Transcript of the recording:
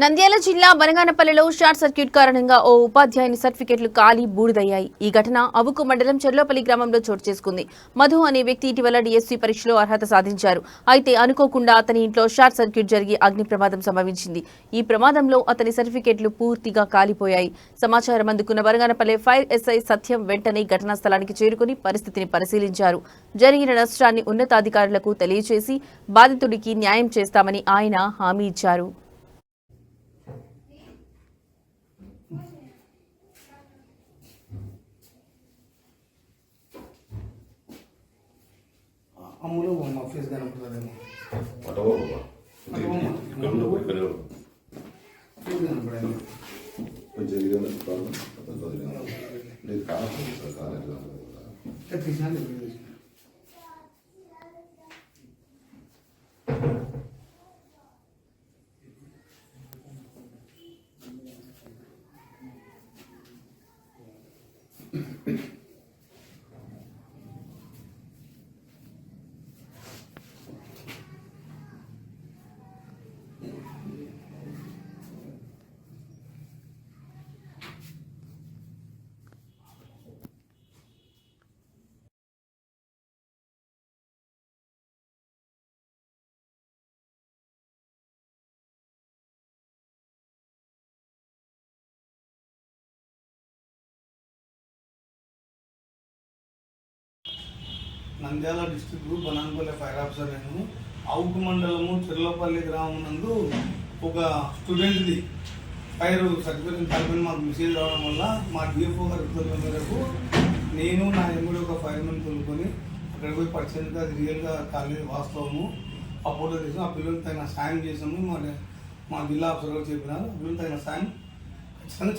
నంద్యాల జిల్లా బనగానపల్లిలో short circuit కారణంగా ఓ ఉపాధ్యాయుని సర్టిఫికెట్లు కాలి బూడిదయ్యాయి. ఈ ఘటన అవుకు మండలం చెర్లోపల్లి గ్రామంలో చోటు చేసుకుంది. మధు అనే వ్యక్తి ఇటీవల డిఎస్సీ పరీక్షలో అర్హత సాధించారు. అయితే అనుకోకుండా అతని ఇంట్లో షార్ట్ సర్క్యూట్ జరిగి అగ్ని ప్రమాదం సంభవించింది. ఈ ప్రమాదంలో అతని సర్టిఫికెట్లు పూర్తిగా కాలిపోయాయి. సమాచారం అందుకున్న బనగానపల్లి ఫైర్ ఎస్ఐ సత్యం వెంటనే ఘటనా స్థలానికి చేరుకుని పరిస్థితిని పరిశీలించారు. జరిగిన నష్టాన్ని ఉన్నతాధికారులకు తెలియజేసి బాధితుడికి న్యాయం చేస్తామని ఆయన హామీ ఇచ్చారు. అమ్ములు మా ఫేస్ కనపడుతుందేమో పటవా ఇక్కడ ఉండు ఇక్కడ ఉండు. ఫేస్ కనపడేమో కొంచెం ఇదిగా ప్రాబ్లం లేదు కావాలి సార్ కాలేదు Nandyal district Banaganapalle fire officer నేను. అవుట్ మండలము చిర్లపల్లి గ్రామం నందు ఒక స్టూడెంట్ది ఫైర్ సర్టిఫికేట్ కలిపి మాకు మెసేజ్ రావడం వల్ల మా డిఎఫ్ఓ గారి మేరకు నేను నా ఎమ్మెల్యే ఒక ఫైర్మెన్ కొనుక్కొని అక్కడికి పోయి పర్సెంట్గా రియల్గా కాలేదు వాస్తవము. ఆ ఫోటో తీసాం ఆ పిల్లలు తగిన సాయం చేసాము. మా మా జిల్లా ఆఫీసర్ గారు చెప్పినారు. ఆ పిల్లలకి తగిన సాయం ఖచ్చితంగా